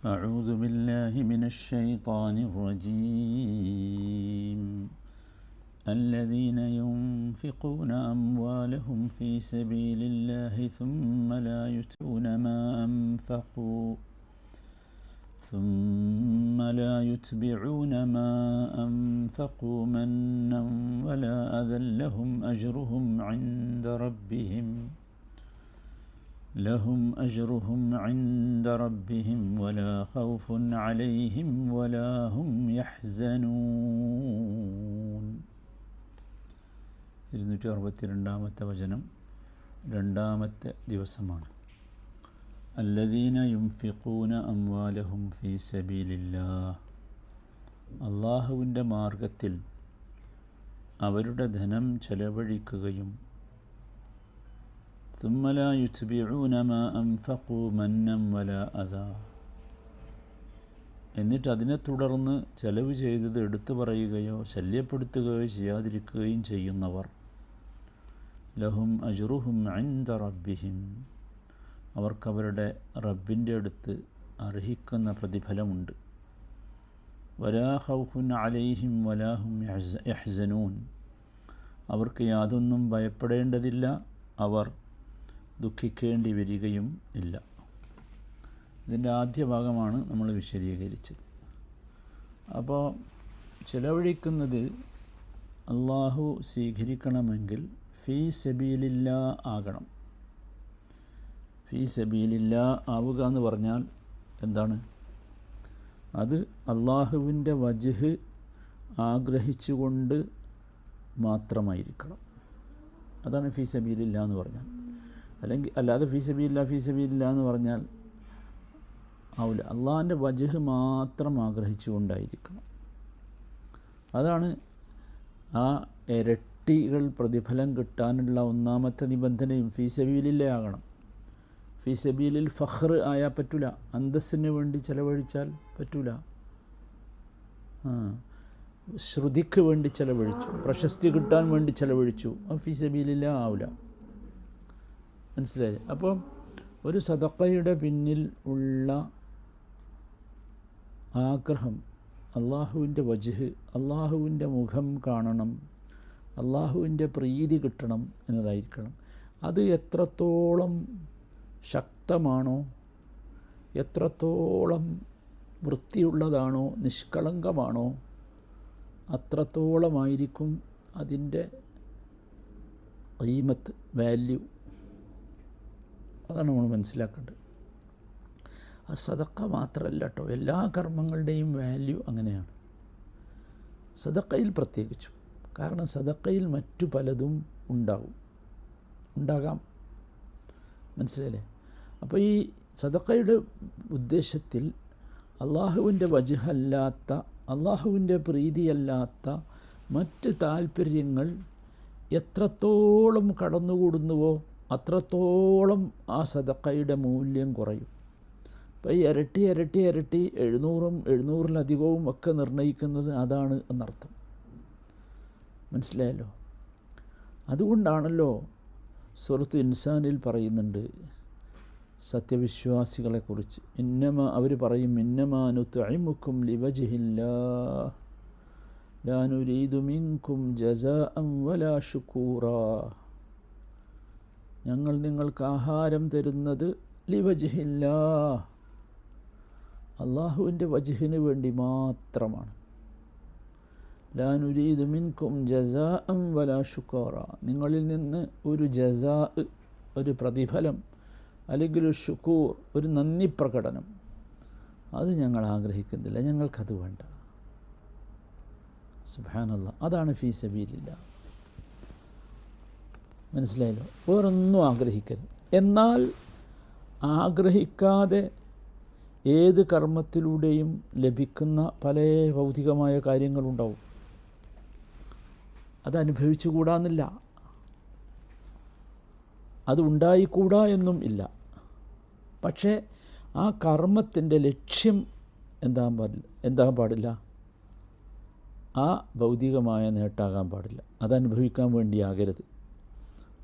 أعوذ بالله من الشيطان الرجيم. الذين ينفقون أموالهم في سبيل الله ثم لا يتبعون ما أنفقوا ثم لا يتبعون ما أنفقوا منا ولا أذى لهم أجرهم عند ربهم. لهم أجرهم عند ربهم ولا خوف عليهم ولا هم يحزنون ഇരുന്നൂറ്റി അറുപത്തി രണ്ടാമത്തെ വചനം രണ്ടാമത്തെ ദിവസമാണ് അല്ലദീന യുംഫിഖൂന അംവാലഹും ഫീ സബീലില്ലാ അള്ളാഹുവിൻ്റെ മാർഗത്തിൽ അവരുടെ ധനം ചെലവഴിക്കുകയും ثم لا يتبعون ما أنفقوا منا ولا أذى എന്നിട്ട് അതിനെ തുടർന്ന് ചെലവ് ചെയ്തത് എടുത്തു പറയുകയോ ശല്യപ്പെടുത്തുകയോ ചെയ്യാതിരിക്കുകയും ചെയ്യുന്നവർ ലഹും അജുറുഹും അൻദ റബ്ബിഹിം അവർക്കവരുടെ റബ്ബിൻ്റെ അടുത്ത് അർഹിക്കുന്ന പ്രതിഫലമുണ്ട് വലാ ഹൗഫുൻ അലൈഹിം വലാഹും യഹ്സനൂൻ അവർക്ക് യാതൊന്നും ഭയപ്പെടേണ്ടതില്ല അവർ ദുഃഖിക്കേണ്ടി വരികയും ഇല്ല. ഇതിന്റെ ആദ്യ ഭാഗമാണ് നമ്മൾ വിശദീകരിച്ചത്. അപ്പോൾ ചിലവഴിക്കുന്നത് അള്ളാഹു സ്വീകരിക്കണമെങ്കിൽ ഫീ സബീലില്ല ആകണം. ഫീ സബീലില്ല ആവുക എന്ന് പറഞ്ഞാൽ എന്താണ്? അത് അള്ളാഹുവിന്റെ വജഹ് ആഗ്രഹിച്ചുകൊണ്ട് മാത്രമായിരിക്കണം. അതാണ് ഫീ സബീലില്ല എന്ന് പറഞ്ഞാൽ. അല്ലെങ്കിൽ അല്ലാതെ ഫീസബിയില്ല ഫീ സബീലില്ല എന്ന് പറഞ്ഞാൽ ആവില്ല അള്ളാഹിന്റെ വജഹ് മാത്രം ആഗ്രഹിച്ചുകൊണ്ടായിരിക്കണം. അതാണ് ആ ഇരട്ടികൾ പ്രതിഫലം കിട്ടാനുള്ള ഒന്നാമത്തെ നിബന്ധനയും. ഫീ സബീലില്ല ആകണം. ഫീ സബീലിൽ ഫഹ്ർ ആയാൽ പറ്റൂല. അന്തസ്സിന് വേണ്ടി ചിലവഴിച്ചാൽ പറ്റൂല. ആ ശ്രുതിക്ക് വേണ്ടി ചിലവഴിച്ചു. പ്രശസ്തി കിട്ടാൻ വേണ്ടി ചിലവഴിച്ചു. ഫീ സബീലില്ല ആവില്ല മനസ്സിലായി അപ്പോൾ ഒരു സദക്കയുടെ പിന്നിൽ ഉള്ള ആഗ്രഹം അള്ളാഹുവിന്റെ വജഹ് അള്ളാഹുവിന്റെ മുഖം കാണണം അള്ളാഹുവിന്റെ പ്രീതി കിട്ടണം എന്നതായിരിക്കണം. അത് എത്രത്തോളം ശക്തമാണോ എത്രത്തോളം വൃത്തിയുള്ളതാണോ നിഷ്കളങ്കമാണോ അത്രത്തോളമായിരിക്കും അതിന്റെ കീമത്ത് വാല്യൂ. അതാണ് നമ്മൾ മനസ്സിലാക്കേണ്ടത്. ആ സദക്ക മാത്രമല്ല കേട്ടോ എല്ലാ കർമ്മങ്ങളുടെയും വാല്യൂ അങ്ങനെയാണ്. സദക്കയിൽ പ്രത്യേകിച്ചും. കാരണം സദക്കയിൽ മറ്റു പലതും ഉണ്ടാകും ഉണ്ടാകാം. മനസ്സിലല്ലേ അപ്പോൾ ഈ സദക്കയുടെ ഉദ്ദേശത്തിൽ അള്ളാഹുവിന്റെ വജഹല്ലാത്ത അള്ളാഹുവിന്റെ പ്രീതിയല്ലാത്ത മറ്റ് താല്പര്യങ്ങൾ എത്രത്തോളം കടന്നുകൂടുന്നുവോ അത്രത്തോളം ആ സദക്കയുടെ മൂല്യം കുറയും. അപ്പോൾ ഈ ഇരട്ടി ഇരട്ടി ഇരട്ടി എഴുന്നൂറും എഴുന്നൂറിലധികവും ഒക്കെ നിർണയിക്കുന്നത് അതാണ് എന്നർത്ഥം. മനസ്സിലായല്ലോ? അതുകൊണ്ടാണല്ലോ സുഹൃത്ത് ഇൻസാനിൽ പറയുന്നുണ്ട് സത്യവിശ്വാസികളെക്കുറിച്ച്. ഇന്നമ അവർ പറയും ഇന്നമാനു തൈമുക്കും ലിവജിഹില്ല ലാനുരീതുമിങ്കും ജസ അം വലാ ഷുക്കൂറ ഞങ്ങൾ നിങ്ങൾക്ക് ആഹാരം തരുന്നത് ലിവജിഹില്ല. അള്ളാഹുവിന്റെ വജുഹിന് വേണ്ടി മാത്രമാണ്. ലാനുരീദു മിൻകും ജസാ വലാ ഷുക്കോറ നിങ്ങളിൽ നിന്ന് ഒരു ജസാ ഒരു പ്രതിഫലം അല്ലെങ്കിൽ ഒരു ഷുക്കൂർ ഒരു നന്ദി പ്രകടനം അത് ഞങ്ങൾ ആഗ്രഹിക്കുന്നില്ല. ഞങ്ങൾക്കത് വേണ്ട. സുബാനല്ല അതാണ് ഫീ സബീലില്ല. മനസ്സിലായല്ലോ. വേറൊന്നും ആഗ്രഹിക്കരുത്. എന്നാൽ ആഗ്രഹിക്കാതെ ഏത് കർമ്മത്തിലൂടെയും ലഭിക്കുന്ന പല ഭൗതികമായ കാര്യങ്ങളുണ്ടാവും. അത് അനുഭവിച്ചുകൂടാന്നില്ല അത് ഉണ്ടായിക്കൂടാ എന്നും ഇല്ല. പക്ഷേ ആ കർമ്മത്തിന്റെ ലക്ഷ്യം എന്താകാൻ പാടില്ല എന്താകാൻ പാടില്ല? ആ ഭൗതികമായ നേട്ടാകാൻ പാടില്ല. അതനുഭവിക്കാൻ വേണ്ടിയാകരുത്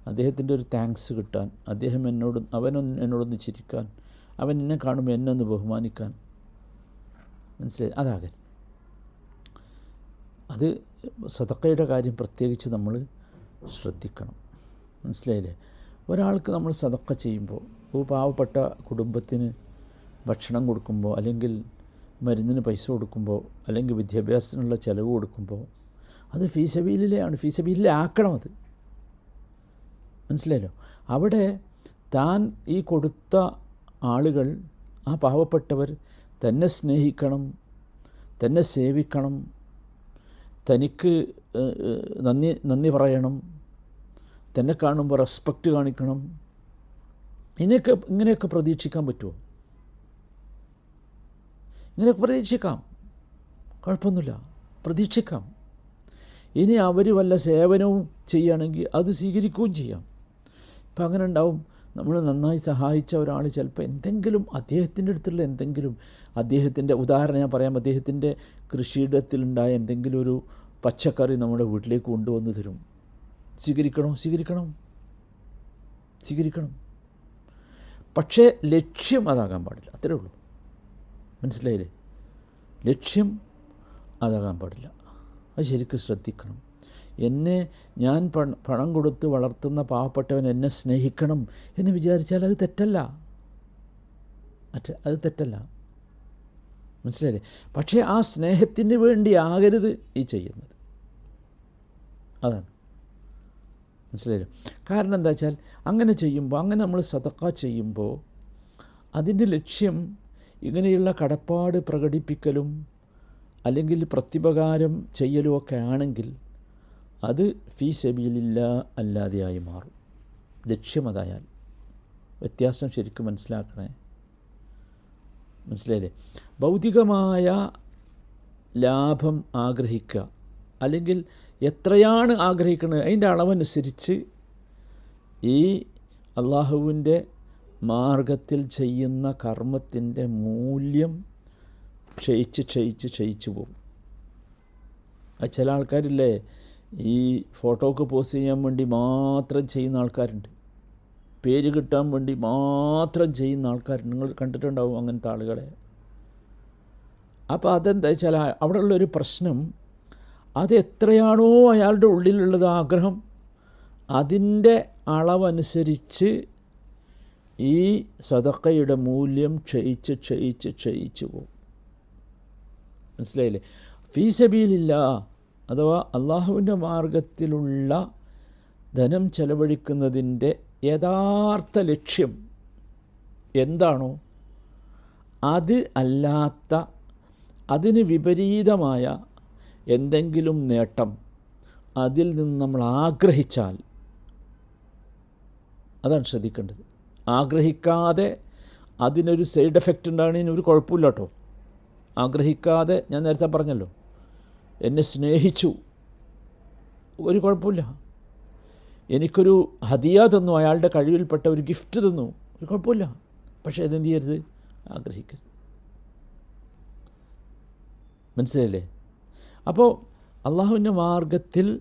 അദ്ദേഹത്തിന്റെ ഒരു താങ്ക്സ് കിട്ടാൻ അദ്ദേഹം എന്നോട് അവനൊന്ന് എന്നോടൊന്ന് ചിരിക്കാൻ അവൻ എന്നെ കാണുമ്പോൾ എന്നെ ഒന്ന് ബഹുമാനിക്കാൻ. മനസ്സിലായി? അതാകരുത് അത് സതക്കയുടെ കാര്യം പ്രത്യേകിച്ച് നമ്മൾ ശ്രദ്ധിക്കണം. മനസ്സിലായില്ലേ? ഒരാൾക്ക് നമ്മൾ സതക്ക ചെയ്യുമ്പോൾ ഒരു പാവപ്പെട്ട കുടുംബത്തിന് ഭക്ഷണം കൊടുക്കുമ്പോൾ അല്ലെങ്കിൽ മരുന്നിന് പൈസ കൊടുക്കുമ്പോൾ അല്ലെങ്കിൽ വിദ്യാഭ്യാസത്തിനുള്ള ചിലവ് കൊടുക്കുമ്പോൾ അത് ഫീസബീലിലെയാണ്. ഫീസബീലിലെ ആക്കണം അത്. മനസ്സിലായല്ലോ? അവിടെ താൻ ഈ കൊടുത്ത ആളുകൾ ആ പാവപ്പെട്ടവർ തന്നെ സ്നേഹിക്കണം തന്നെ സേവിക്കണം തനിക്ക് നന്ദി നന്ദി പറയണം തന്നെ കാണുമ്പോൾ റെസ്പെക്റ്റ് കാണിക്കണം. ഇങ്ങനെയൊക്കെ ഇങ്ങനെയൊക്കെ പ്രതീക്ഷിക്കാൻ പറ്റുമോ? ഇങ്ങനെയൊക്കെ പ്രതീക്ഷിക്കാം. കുഴപ്പമൊന്നുമില്ല. പ്രതീക്ഷിക്കാം. ഇനി അവർ വല്ല സേവനവും ചെയ്യുകയാണെങ്കിൽ അത് സ്വീകരിക്കുകയും ചെയ്യാം. ഇപ്പം അങ്ങനെ ഉണ്ടാവും. നമ്മൾ നന്നായി സഹായിച്ച ഒരാൾ ചിലപ്പോൾ എന്തെങ്കിലും അദ്ദേഹത്തിന്റെ അടുത്തുള്ള എന്തെങ്കിലും അദ്ദേഹത്തിന്റെ ഉദാഹരണം ഞാൻ പറയാം അദ്ദേഹത്തിന്റെ കൃഷിയിടത്തിലുണ്ടായ എന്തെങ്കിലും ഒരു പച്ചക്കറി നമ്മുടെ വീട്ടിലേക്ക് കൊണ്ടുവന്ന് തരും. സ്വീകരിക്കണോ? സ്വീകരിക്കണം. സ്വീകരിക്കണം. പക്ഷേ ലക്ഷ്യം അതാകാൻ പാടില്ല. അത്രേ ഉള്ളൂ. മനസ്സിലായില്ലേ? ലക്ഷ്യം അതാകാൻ പാടില്ല. അത് ശരിക്കും ശ്രദ്ധിക്കണം. എന്നെ ഞാൻ പണ- കൊടുത്ത് വളർത്തുന്ന പാവപ്പെട്ടവൻ എന്നെ സ്നേഹിക്കണം എന്ന് വിചാരിച്ചാൽ അത് തെറ്റല്ല. മറ്റേ അത് തെറ്റല്ല. മനസ്സിലായില്ലേ? പക്ഷേ ആ സ്നേഹത്തിന് വേണ്ടി ആകരുത് ഈ ചെയ്യുന്നത്. അതാണ്. മനസ്സിലായില്ലേ? കാരണം എന്താ വെച്ചാൽ അങ്ങനെ ചെയ്യുമ്പോൾ അങ്ങനെ നമ്മൾ സതക്ക ചെയ്യുമ്പോൾ അതിന്റെ ലക്ഷ്യം ഇങ്ങനെയുള്ള കടപ്പാട് പ്രകടിപ്പിക്കലും അല്ലെങ്കിൽ പ്രത്യുപകാരം ചെയ്യലും ഒക്കെ ആണെങ്കിൽ അത് ഫീ സബീലില്ല അല്ലാതെയായി മാറും. ലക്ഷ്യം അതായാൽ വ്യത്യാസം ശരിക്കും മനസ്സിലാക്കണേ? മനസ്സിലായില്ലേ? ഭൗതികമായ ലാഭം ആഗ്രഹിക്കുക. അല്ലെങ്കിൽ എത്രയാണ് ആഗ്രഹിക്കുന്നത് അതിന്റെ അളവനുസരിച്ച് ഈ അള്ളാഹുവിന്റെ മാർഗത്തിൽ ചെയ്യുന്ന കർമ്മത്തിന്റെ മൂല്യം ക്ഷയിച്ച് ക്ഷയിച്ച് ക്ഷയിച്ചു പോകും. ചില ആൾക്കാരില്ലേ? ഈ ഫോട്ടോക്ക് പോസ്റ്റ് ചെയ്യാൻ വേണ്ടി മാത്രം ചെയ്യുന്ന ആൾക്കാരുണ്ട്. പേര് കിട്ടാൻ വേണ്ടി മാത്രം ചെയ്യുന്ന ആൾക്കാർ നിങ്ങൾ കണ്ടിട്ടുണ്ടാവും അങ്ങനത്തെ ആളുകളെ. അപ്പോൾ അതെന്താ വെച്ചാൽ അവിടെ ഉള്ളൊരു പ്രശ്നം അത് എത്രയാണോ അയാളുടെ ഉള്ളിലുള്ളത് ആഗ്രഹം അതിന്റെ അളവനുസരിച്ച് ഈ സതക്കയുടെ മൂല്യം ക്ഷയിച്ച് ക്ഷയിച്ച് ക്ഷയിച്ചു പോകും മനസ്സിലായില്ലേ? ഫീസബീലില്ല അഥവാ അള്ളാഹുവിന്റെ മാർഗത്തിലുള്ള ധനം ചെലവഴിക്കുന്നതിന്റെ യഥാർത്ഥ ലക്ഷ്യം എന്താണോ അത് അല്ലാത്ത അതിന് വിപരീതമായ എന്തെങ്കിലും നേട്ടം അതിൽ നിന്ന് നമ്മൾ ആഗ്രഹിച്ചാൽ അതാണ് ശ്രദ്ധിക്കേണ്ടത്. ആഗ്രഹിക്കാതെ അതിനൊരു സൈഡ് എഫക്റ്റ് ഉണ്ടാകണതിന് ഒരു കുഴപ്പമില്ല കേട്ടോ. ആഗ്രഹിക്കാതെ ഞാൻ നേരത്തെ പറഞ്ഞല്ലോ. എന്നെ സ്നേഹിച്ചു. ഒരു കുഴപ്പമില്ല. എനിക്കൊരു ഹതിയ തന്നു. അയാളുടെ കഴിവിൽപ്പെട്ട ഒരു ഗിഫ്റ്റ് തന്നു. ഒരു കുഴപ്പമില്ല. പക്ഷേ അതെന്ത് ചെയ്യരുത്? ആഗ്രഹിക്കരുത്. മനസ്സിലായില്ലേ? അപ്പോൾ അള്ളാഹുവിന്റെ മാർഗത്തിൽ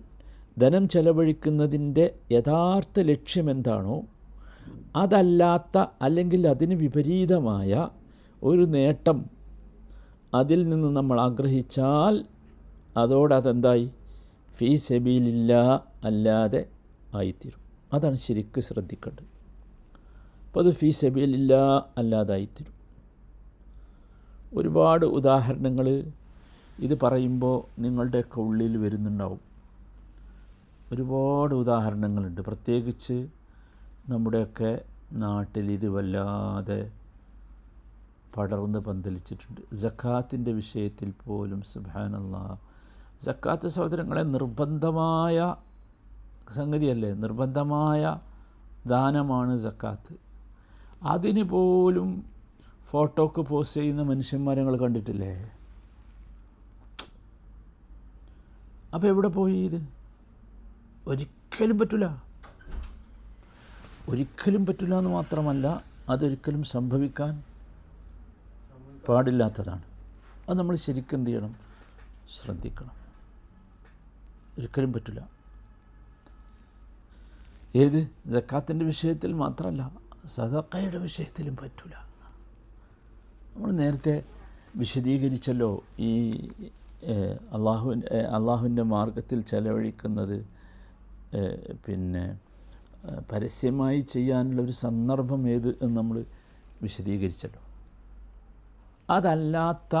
ധനം ചെലവഴിക്കുന്നതിന്റെ യഥാർത്ഥ ലക്ഷ്യം എന്താണോ അതല്ലാത്ത അല്ലെങ്കിൽ അതിന് വിപരീതമായ ഒരു നേട്ടം അതിൽ നിന്ന് നമ്മൾ ആഗ്രഹിച്ചാൽ അതോടെ അതെന്തായി ഫീ സെബീലില്ല അല്ലാതെ ആയിത്തീരും. അതാണ് ശരിക്കും ശ്രദ്ധിക്കേണ്ടത്. അപ്പോൾ അത് ഫീ സെബീലില്ല അല്ലാതായിത്തീരും. ഒരുപാട് ഉദാഹരണങ്ങൾ ഇത് പറയുമ്പോൾ നിങ്ങളുടെയൊക്കെ ഉള്ളിൽ വരുന്നുണ്ടാവും. ഒരുപാട് ഉദാഹരണങ്ങളുണ്ട്. പ്രത്യേകിച്ച് നമ്മുടെയൊക്കെ നാട്ടിൽ ഇത് വല്ലാതെ പടർന്ന് പന്തലിച്ചിട്ടുണ്ട്. ജക്കാത്തിന്റെ വിഷയത്തിൽ പോലും സുബാനല്ല ജക്കാത്ത് സഹോദരങ്ങളെ നിർബന്ധമായ സംഗതിയല്ലേ? നിർബന്ധമായ ദാനമാണ് സക്കാത്ത്. അതിന് പോലും ഫോട്ടോക്ക് പോസ്റ്റ് ചെയ്യുന്ന മനുഷ്യന്മാരെ നിങ്ങൾ കണ്ടിട്ടില്ലേ? അപ്പോൾ എവിടെ പോയി ഇത്? ഒരിക്കലും പറ്റില്ല ഒരിക്കലും പറ്റില്ല എന്ന് മാത്രമല്ല അതൊരിക്കലും സംഭവിക്കാൻ പാടില്ലാത്തതാണ്. അത് നമ്മൾ ശരിക്കും എന്ത് ചെയ്യണം? ശ്രദ്ധിക്കണം. ഒരിക്കലും പറ്റില്ല ഏത്? ജക്കാത്തിന്റെ വിഷയത്തിൽ മാത്രമല്ല സദക്കയുടെ വിഷയത്തിലും പറ്റില്ല നമ്മൾ നേരത്തെ വിശദീകരിച്ചല്ലോ ഈ അള്ളാഹു അള്ളാഹുവിന്റെ മാർഗത്തിൽ ചെലവഴിക്കുന്നത് പിന്നെ പരസ്യമായി ചെയ്യാനുള്ള ഒരു സന്ദർഭം ഏത് എന്ന് നമ്മൾ വിശദീകരിച്ചല്ലോ. അതല്ലാത്ത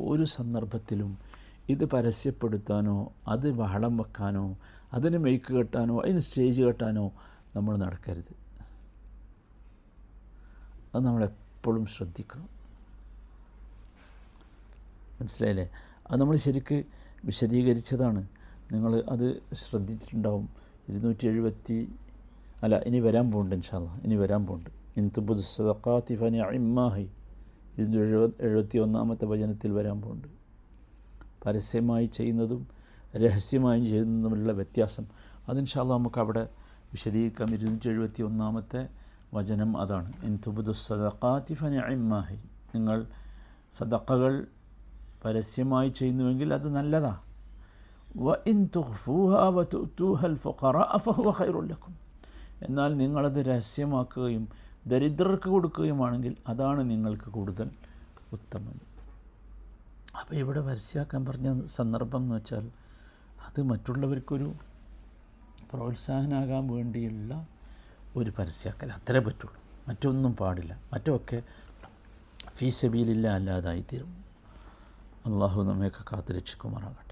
ഒരു സന്ദർഭത്തിലും ഇത് പരസ്യപ്പെടുത്താനോ അത് ബഹളം വെക്കാനോ അതിന് മെയ്ക്ക് കെട്ടാനോ അതിന് സ്റ്റേജ് കെട്ടാനോ നമ്മൾ നടക്കരുത്. അത് നമ്മളെപ്പോഴും ശ്രദ്ധിക്കണം. മനസ്സിലായില്ലേ? അത് നമ്മൾ ശരിക്ക് വിശദീകരിച്ചതാണ്. നിങ്ങൾ അത് ശ്രദ്ധിച്ചിട്ടുണ്ടാവും. ഇരുന്നൂറ്റി എഴുപത്തി അല്ല ഇനി വരാൻ പോകുന്നുണ്ട് ഇൻഷാല്ല ഇനി വരാൻ പോകുന്നുണ്ട് ഇൻതുബുദ് സദഖാത്തി ഫനി അമ്മാഹി ഇരുന്നൂറ്റി എഴുപത് എഴുപത്തി ഒന്നാമത്തെ വചനത്തിൽ വരാൻ പോകുന്നുണ്ട് പരസ്യമായി ചെയ്യുന്നതും രഹസ്യമായി ചെയ്യുന്നതും തമ്മിലുള്ള വ്യത്യാസം. അതിൻഷാല്ല നമുക്ക് അവിടെ വിശദീകരിക്കാം. ഇരുന്നൂറ്റി എഴുപത്തി ഒന്നാമത്തെ വചനം അതാണ്. ഇൻതുബുദുസദക്കാത്തിഫനഇമ്മാഹി നിങ്ങൾ സദക്കകൾ പരസ്യമായി ചെയ്യുന്നുവെങ്കിൽ അത് നല്ലതാ. വ ഇൻ തുഹ്ഫൂഹ എന്നാൽ നിങ്ങളത് രഹസ്യമാക്കുകയും ദരിദ്രർക്ക് കൊടുക്കുകയുമാണെങ്കിൽ അതാണ് നിങ്ങൾക്ക് കൂടുതൽ ഉത്തമം. അപ്പോൾ ഇവിടെ പരസ്യമാക്കാൻ പറഞ്ഞ സന്ദർഭം എന്ന് വെച്ചാൽ അത് മറ്റുള്ളവർക്കൊരു പ്രോത്സാഹനാകാൻ വേണ്ടിയുള്ള ഒരു പരസ്യാക്കൽ. അത്രേ പറ്റുള്ളൂ. മറ്റൊന്നും പാടില്ല. മറ്റൊക്കെ ഫീ സബീലില്ല അല്ലാതായിത്തീരും. അള്ളാഹു നമ്മയൊക്കെ കാത്തു രക്ഷിക്കുമാറാകട്ടെ